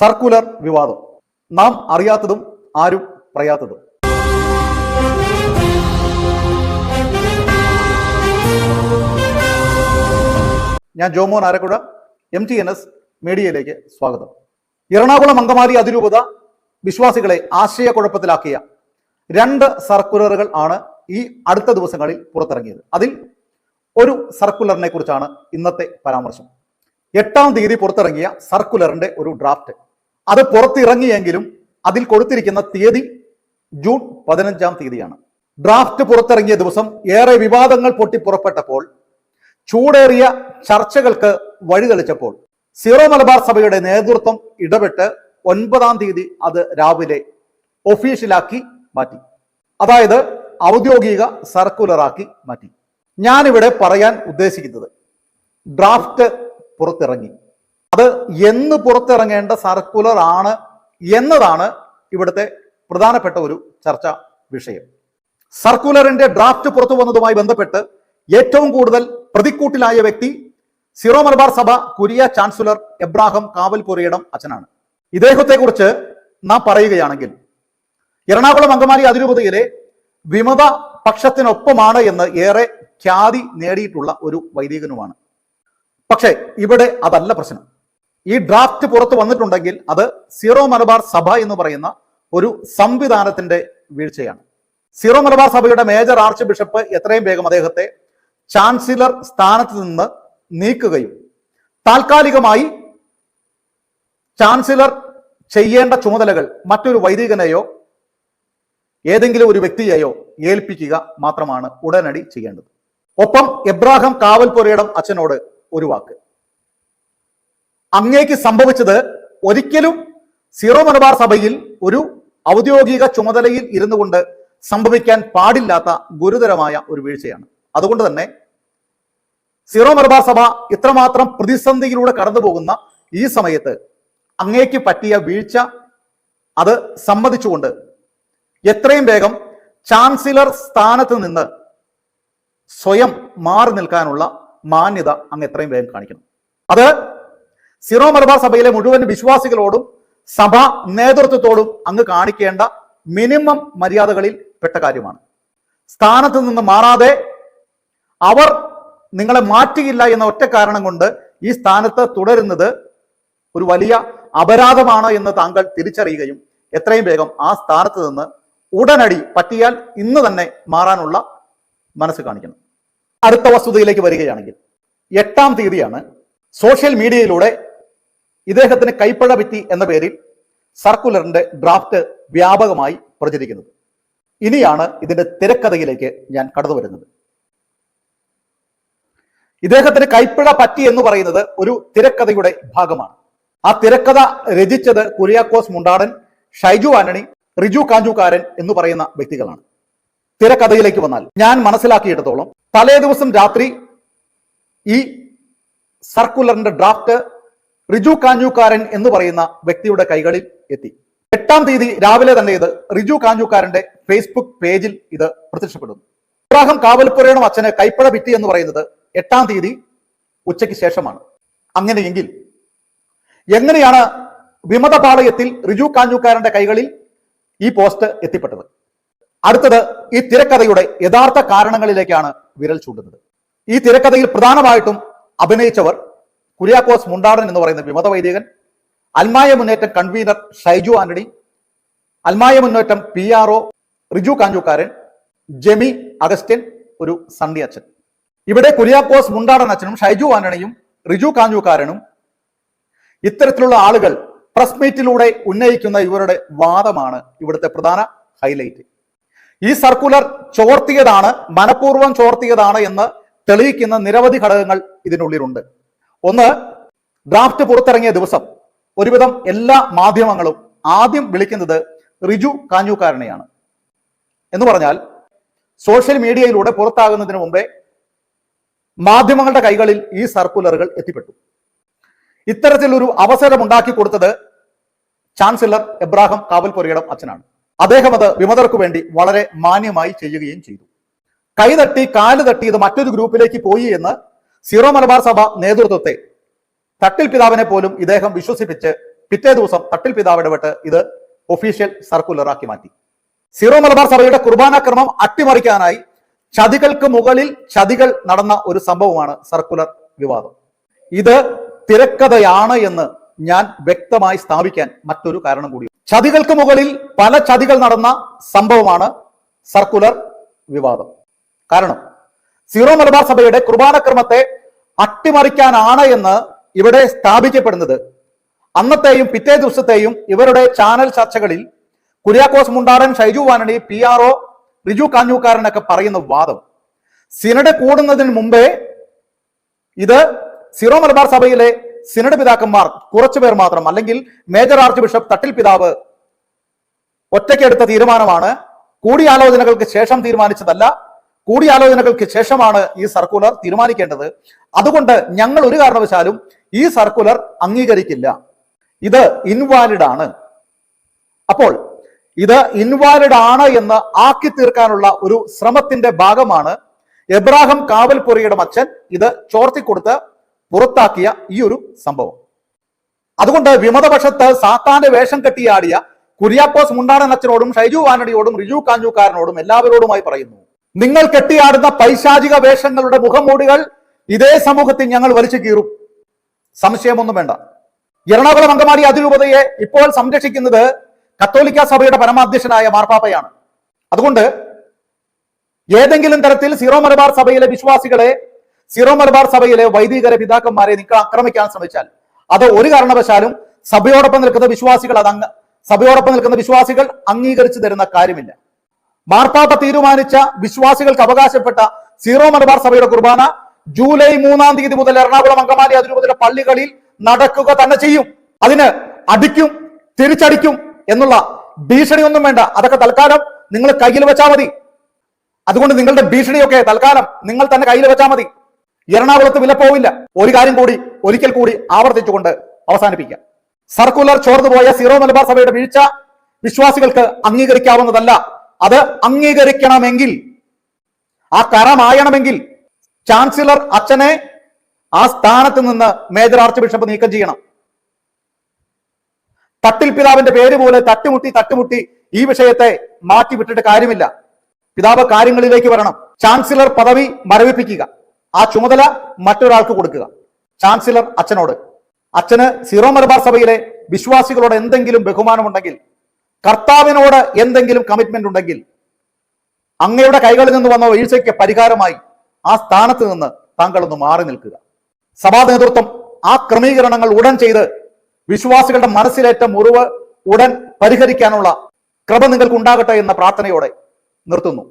Circular വിവാദം. നാം അറിയാത്തതും ആരും പറയാത്തതും. ഞാൻ Jomon Arakuzha M T N S മീഡിയയിലേക്ക് സ്വാഗതം. എറണാകുളം അങ്കമാലി അതിരൂപത വിശ്വാസികളെ ആശയക്കുഴപ്പത്തിലാക്കിയ രണ്ട് സർക്കുലറുകൾ ആണ് ഈ അടുത്ത ദിവസങ്ങളിൽ പുറത്തിറങ്ങിയത്. അതിൽ ഒരു സർക്കുലറിനെ കുറിച്ചാണ് ഇന്നത്തെ പരാമർശം. എട്ടാം തീയതി പുറത്തിറങ്ങിയ സർക്കുലറിന്റെ ഒരു ഡ്രാഫ്റ്റ്. അത് പുറത്തിറങ്ങിയെങ്കിലും അതിൽ കൊടുത്തിരിക്കുന്ന തീയതി ജൂൺ പതിനഞ്ചാം തീയതിയാണ്. ഡ്രാഫ്റ്റ് പുറത്തിറങ്ങിയ ദിവസം ഏറെ വിവാദങ്ങൾ പൊട്ടി പുറപ്പെട്ടപ്പോൾ ചൂടേറിയ ചർച്ചകൾക്ക് വഴിതെളിച്ചപ്പോൾ സീറോ മലബാർ സഭയുടെ നേതൃത്വം ഇടപെട്ട് ഒൻപതാം തീയതി അത് രാവിലെ ഒഫീഷ്യലാക്കി മാറ്റി. അതായത് ഔദ്യോഗിക സർക്കുലറാക്കി മാറ്റി. ഞാനിവിടെ പറയാൻ ഉദ്ദേശിക്കുന്നത് ഡ്രാഫ്റ്റ് പുറത്തിറങ്ങി. എന്ന് പുറത്തിറങ്ങേണ്ട സർക്കുലർ ആണ് എന്നതാണ് ഇവിടുത്തെ പ്രധാനപ്പെട്ട ഒരു ചർച്ച വിഷയം. സർക്കുലറിന്റെ ഡ്രാഫ്റ്റ് പുറത്തു വന്നതുമായി ബന്ധപ്പെട്ട് ഏറ്റവും കൂടുതൽ പ്രതിക്കൂട്ടിലായ വ്യക്തി സിറോ മലബാർ സഭ കുരിയ ചാൻസലർ എബ്രാഹം കാവൽപുരയിടം അച്ഛനാണ്. ഇദ്ദേഹത്തെക്കുറിച്ച് നാം പറയുകയാണെങ്കിൽ എറണാകുളം അങ്കമാലി അതിരൂപതയിലെ വിമത പക്ഷത്തിനൊപ്പമാണ് എന്ന് ഏറെ ഖ്യാതി നേടിയിട്ടുള്ള ഒരു വൈദികനുമാണ്. പക്ഷേ ഇവിടെ അതല്ല പ്രശ്നം. ഈ ഡ്രാഫ്റ്റ് പുറത്തു വന്നിട്ടുണ്ടെങ്കിൽ അത് സീറോ മലബാർ സഭ എന്ന് പറയുന്ന ഒരു സംവിധാനത്തിന്റെ വീഴ്ചയാണ്. സീറോ മലബാർ സഭയുടെ മേജർ ആർച്ച് ബിഷപ്പ് എത്രയും വേഗം അദ്ദേഹത്തെ ചാൻസലർ സ്ഥാനത്ത് നിന്ന് നീക്കുകയും താൽക്കാലികമായി ചാൻസലർ ചെയ്യേണ്ട ചുമതലകൾ മറ്റൊരു വൈദികനെയോ ഏതെങ്കിലും ഒരു വ്യക്തിയെയോ ഏൽപ്പിക്കുക മാത്രമാണ് ഉടനടി ചെയ്യേണ്ടത്. ഒപ്പം എബ്രാഹിം കാവൽപുരയുടെ അച്ഛനോട് ഒരു വാക്ക്. അങ്ങേക്ക് സംഭവിച്ചത് ഒരിക്കലും സീറോ മലബാർ സഭയിൽ ഒരു ഔദ്യോഗിക ചുമതലയിൽ ഇരുന്നു കൊണ്ട് സംഭവിക്കാൻ പാടില്ലാത്ത ഗുരുതരമായ ഒരു വീഴ്ചയാണ്. അതുകൊണ്ട് തന്നെ സീറോ മലബാർ സഭ ഇത്രമാത്രം പ്രതിസന്ധിയിലൂടെ കടന്നു ഈ സമയത്ത് അങ്ങേക്ക് പറ്റിയ വീഴ്ച അത് സമ്മതിച്ചുകൊണ്ട് എത്രയും വേഗം ചാൻസലർ സ്ഥാനത്ത് നിന്ന് സ്വയം മാറി നിൽക്കാനുള്ള മാന്യത അങ്ങ് എത്രയും വേഗം കാണിക്കണം. അത് സിറോ മലബാർ സഭയിലെ മുഴുവൻ വിശ്വാസികളോടും സഭ നേതൃത്വത്തോടും അങ്ങ് കാണിക്കേണ്ട മിനിമം മര്യാദകളിൽ പെട്ട കാര്യമാണ്. സ്ഥാനത്ത് നിന്ന് മാറാതെ അവർ നിങ്ങളെ മാറ്റിയില്ല എന്ന ഒറ്റ കാരണം കൊണ്ട് ഈ സ്ഥാനത്ത് തുടരുന്നത് ഒരു വലിയ അപരാധമാണ് എന്ന് താങ്കൾ തിരിച്ചറിയുകയും എത്രയും വേഗം ആ സ്ഥാനത്ത് നിന്ന് ഉടനടി പറ്റിയാൽ ഇന്ന് തന്നെ മാറാനുള്ള മനസ്സ് കാണിക്കണം അടുത്ത വസ്തുതയിലേക്ക് വരികയാണെങ്കിൽ എട്ടാം തീയതിയാണ് സോഷ്യൽ മീഡിയയിലൂടെ ഇദ്ദേഹത്തിന് കൈപ്പഴ ഭിത്തി എന്ന പേരിൽ സർക്കുലറിന്റെ ഡ്രാഫ്റ്റ് വ്യാപകമായി പ്രചരിക്കുന്നത്. ഇനിയാണ് ഇതിന്റെ തിരക്കഥയിലേക്ക് ഞാൻ കടന്നു വരുന്നത്. ഇദ്ദേഹത്തിന് കൈപ്പിഴ പറ്റി എന്ന് പറയുന്നത് ഒരു തിരക്കഥയുടെ ഭാഗമാണ്. ആ തിരക്കഥ രചിച്ചത് കുര്യാക്കോസ് മുണ്ടാടൻ ഷൈജു ആന്റണി റിജു കാഞ്ചുകാരൻ എന്ന് പറയുന്ന വ്യക്തികളാണ്. തിരക്കഥയിലേക്ക് വന്നാൽ ഞാൻ മനസ്സിലാക്കിയിടത്തോളം തലേ ദിവസം രാത്രി ഈ സർക്കുലറിന്റെ ഡ്രാഫ്റ്റ് റിജു കാഞ്ഞൂക്കാരൻ എന്ന് പറയുന്ന വ്യക്തിയുടെ കൈകളിൽ എത്തി. എട്ടാം തീയതി രാവിലെ തന്നെ ഇത് റിജു കാഞ്ഞൂക്കാരന്റെ ഫേസ്ബുക്ക് പേജിൽ ഇത് പ്രത്യക്ഷപ്പെടുന്നു. ഇബ്രാഹിം കാവൽപ്പുരയുടെ അച്ഛന് കൈപ്പഴ ഭിത്തി എന്ന് പറയുന്നത് എട്ടാം തീയതി ഉച്ചയ്ക്ക് ശേഷമാണ്. അങ്ങനെയെങ്കിൽ എങ്ങനെയാണ് വിമതപാളയത്തിൽ റിജു കാഞ്ഞൂക്കാരന്റെ കൈകളിൽ ഈ പോസ്റ്റ് എത്തിപ്പെട്ടത്? അടുത്തത് ഈ തിരക്കഥയുടെ യഥാർത്ഥ കാരണങ്ങളിലേക്കാണ് വിരൽ ചൂണ്ടുന്നത്. ഈ തിരക്കഥയിൽ പ്രധാനമായിട്ടും അഭിനയിച്ചവർ കുര്യാക്കോസ് മുണ്ടാടൻ എന്ന് പറയുന്ന വിമത വൈദികൻ അൽമായ മുന്നേറ്റം convener Shaiju Antony Almaya Munnettam P R O Riju Kanjukkaran Jemy Augustine ഒരു സണ്ണി അച്ഛൻ. ഇവിടെ കുര്യാക്കോസ് മുണ്ടാടൻ അച്ഛനും ഷൈജു ആന്റണിയും റിജു കാഞ്ചുക്കാരനും ഇത്തരത്തിലുള്ള ആളുകൾ പ്രസ് മീറ്റിലൂടെ ഉന്നയിക്കുന്ന ഇവരുടെ വാദമാണ് ഇവിടുത്തെ പ്രധാന ഹൈലൈറ്റ്. ഈ സർക്കുലർ ചോർത്തിയതാണ് മനഃപൂർവം ചോർത്തിയതാണ് എന്ന് തെളിയിക്കുന്ന നിരവധി ഘടകങ്ങൾ ഇതിനുള്ളിലുണ്ട്. ഒന്ന് ഡ്രാഫ്റ്റ് പുറത്തിറങ്ങിയ ദിവസം ഒരുവിധം എല്ലാ മാധ്യമങ്ങളും ആദ്യം വിളിക്കുന്നത് റിജു കാഞ്ഞൂക്കാരനെയാണ്. എന്ന് പറഞ്ഞാൽ സോഷ്യൽ മീഡിയയിലൂടെ പുറത്താകുന്നതിന് മുമ്പേ മാധ്യമങ്ങളുടെ കൈകളിൽ ഈ സർക്കുലറുകൾ എത്തിപ്പെട്ടു. ഇത്തരത്തിലൊരു അവസരം ഉണ്ടാക്കി കൊടുത്തത് ചാൻസലർ എബ്രാഹിം കാവൽപുരയിടം അച്ഛനാണ്. അദ്ദേഹം അത് വിമതർക്ക് വേണ്ടി വളരെ മാന്യമായി ചെയ്യുകയും ചെയ്തു. കൈതട്ടി കാൽ തട്ടി ഇത് മറ്റൊരു ഗ്രൂപ്പിലേക്ക് പോയി എന്ന് സീറോ മലബാർ സഭ നേതൃത്വത്തെ തട്ടിൽ പിതാവിനെ പോലും ഇദ്ദേഹം വിശ്വസിപ്പിച്ച് പിറ്റേ ദിവസം തട്ടിൽ പിതാവ് ഇടപെട്ട് ഇത് ഒഫീഷ്യൽ സർക്കുലറാക്കി മാറ്റി. സീറോ മലബാർ സഭയുടെ കുർബാനാക്രമം അട്ടിമറിക്കാനായി ചതികൾക്ക് മുകളിൽ ചതികൾ നടന്ന ഒരു സംഭവമാണ് സർക്കുലർ വിവാദം. ഇത് തിരക്കഥയാണ് എന്ന് ഞാൻ വ്യക്തമായി സ്ഥാപിക്കാൻ മറ്റൊരു കാരണം കൂടി. ചതികൾക്ക് മുകളിൽ പല ചതികൾ നടന്ന സംഭവമാണ് സർക്കുലർ വിവാദം. കാരണം സീറോ മലബാർ സഭയുടെ കുർബാന ക്രമത്തെ അട്ടിമറിക്കാനാണ് എന്ന് ഇവിടെ സ്ഥാപിക്കപ്പെടുന്നത്. അന്നത്തെയും പിറ്റേ ദിവസത്തെയും ഇവരുടെ ചാനൽ ചർച്ചകളിൽ കുര്യാക്കോസ് മുണ്ടാടൻ ഷൈജു വാനണി പി ആർ ഒ റിജു കാഞ്ഞൂക്കാരനൊക്കെ പറയുന്ന വാദം. സിനഡ് കൂടുന്നതിന് മുമ്പേ ഇത് സീറോ മലബാർ സഭയിലെ സിനഡ് പിതാക്കന്മാർ കുറച്ചുപേർ മാത്രം അല്ലെങ്കിൽ മേജർ ആർച്ച് ബിഷപ്പ് തട്ടിൽ പിതാവ് ഒറ്റയ്ക്കെടുത്ത തീരുമാനമാണ്. കൂടിയാലോചനകൾക്ക് ശേഷം തീരുമാനിച്ചതല്ല കൂടിയാലോചനകൾക്ക് ശേഷമാണ് ഈ സർക്കുലർ തീരുമാനിക്കേണ്ടത്. അതുകൊണ്ട് ഞങ്ങൾ ഒരു കാരണവശാലും ഈ സർക്കുലർ അംഗീകരിക്കില്ല. ഇത് ഇൻവാലിഡ് ആണ്. അപ്പോൾ ഇത് ഇൻവാലിഡ് ആണ് എന്ന് ആക്കി തീർക്കാനുള്ള ഒരു ശ്രമത്തിന്റെ ഭാഗമാണ് എബ്രാഹിം കാവൽപുരയുടെ അച്ഛൻ ഇത് ചോർത്തിക്കൊടുത്ത് പുറത്താക്കിയ ഈ ഒരു സംഭവം. അതുകൊണ്ട് വിമതപക്ഷത്ത് സാത്താന്റെ വേഷം കെട്ടിയാടിയ കുര്യാക്കോസ് മുണ്ടാടൻ അച്ഛനോടും ഷൈജു വാനടിയോടും റിജു കാഞ്ഞുക്കാരനോടും എല്ലാവരോടുമായി പറയുന്നു. നിങ്ങൾ കെട്ടിയാടുന്ന പൈശാചിക വേഷങ്ങളുടെ മുഖംമൂടികൾ ഇതേ സമൂഹത്തിൽ ഞങ്ങൾ വലിച്ചു കീറും. സംശയമൊന്നും വേണ്ട. എറണാകുളം അങ്കമാലി അതിരൂപതയെ ഇപ്പോൾ സംരക്ഷിക്കുന്നത് കത്തോലിക്ക സഭയുടെ പരമാധ്യക്ഷനായ മാർപ്പാപ്പയാണ്. അതുകൊണ്ട് ഏതെങ്കിലും തരത്തിൽ സീറോ മലബാർ സഭയിലെ വിശ്വാസികളെ സീറോ മലബാർ സഭയിലെ വൈദികരെ പിതാക്കന്മാരെ നിങ്ങൾ ആക്രമിക്കാൻ ശ്രമിച്ചാൽ അത് ഒരു കാരണവശാലും സഭയോടൊപ്പം നിൽക്കുന്ന വിശ്വാസികൾ അത് അങ്ങ് സഭയോടൊപ്പം നിൽക്കുന്ന വിശ്വാസികൾ അംഗീകരിച്ചു തരുന്ന കാര്യമില്ല. മാർപ്പാപ്പ തീരുമാനിച്ച വിശ്വാസികൾക്ക് അവകാശപ്പെട്ട സീറോ മലബാർ സഭയുടെ കുർബാന ജൂലൈ മൂന്നാം തീയതി മുതൽ എറണാകുളം അങ്കമാലി അതിരൂപതയുടെ പള്ളികളിൽ നടക്കുക തന്നെ ചെയ്യും. അതിന് അടിക്കും തിരിച്ചടിക്കും എന്നുള്ള ഭീഷണിയൊന്നും വേണ്ട. അതൊക്കെ തൽക്കാലം നിങ്ങൾ കയ്യിൽ വെച്ചാൽ മതി. അതുകൊണ്ട് നിങ്ങളുടെ ഭീഷണിയൊക്കെ തൽക്കാലം നിങ്ങൾ തന്നെ കയ്യിൽ വെച്ചാൽ മതി. എറണാകുളത്ത് വില പോവില്ല. ഒരു കാര്യം കൂടി ഒരിക്കൽ കൂടി ആവർത്തിച്ചുകൊണ്ട് അവസാനിപ്പിക്കാം. സർക്കുലർ ചോർന്നുപോയ സീറോ മലബാർ സഭയുടെ വീഴ്ച വിശ്വാസികൾക്ക് അംഗീകരിക്കാവുന്നതല്ല. അത് അംഗീകരിക്കണമെങ്കിൽ ആ കരമായണമെങ്കിൽ ചാൻസലർ അച്ഛനെ ആ സ്ഥാനത്ത് നിന്ന് മേജർ ആർച്ച് ബിഷപ്പ് നീക്കം ചെയ്യണം. തട്ടിൽ പിതാവിന്റെ പേര് പോലെ തട്ടുമുട്ടി തട്ടുമുട്ടി ഈ വിഷയത്തെ മാറ്റി വിട്ടിട്ട് കാര്യമില്ല. പിതാവ് കാര്യങ്ങളിലേക്ക് വരണം. ചാൻസലർ പദവി മരവിപ്പിക്കുക. ആ ചുമതല മറ്റൊരാൾക്ക് കൊടുക്കുക. ചാൻസലർ അച്ഛനോട്. അച്ഛന് സീറോ മലബാർ സഭയിലെ വിശ്വാസികളോട് എന്തെങ്കിലും ബഹുമാനമുണ്ടെങ്കിൽ കർത്താവിനോട് എന്തെങ്കിലും കമ്മിറ്റ്മെന്റ് ഉണ്ടെങ്കിൽ അങ്ങയുടെ കൈകളിൽ നിന്ന് വന്ന വീഴ്ചയ്ക്ക് പരിഹാരമായി ആ സ്ഥാനത്ത് നിന്ന് താങ്കൾ ഒന്ന് മാറി നിൽക്കുക. സഭാ നേതൃത്വം ആ ക്രമീകരണങ്ങൾ ഉടൻ ചെയ്ത് വിശ്വാസികളുടെ മനസ്സിലേറ്റ മുറിവ് ഉടൻ പരിഹരിക്കാനുള്ള കൃപ നിങ്ങൾക്ക് ഉണ്ടാകട്ടെ എന്ന പ്രാർത്ഥനയോടെ നിർത്തുന്നു.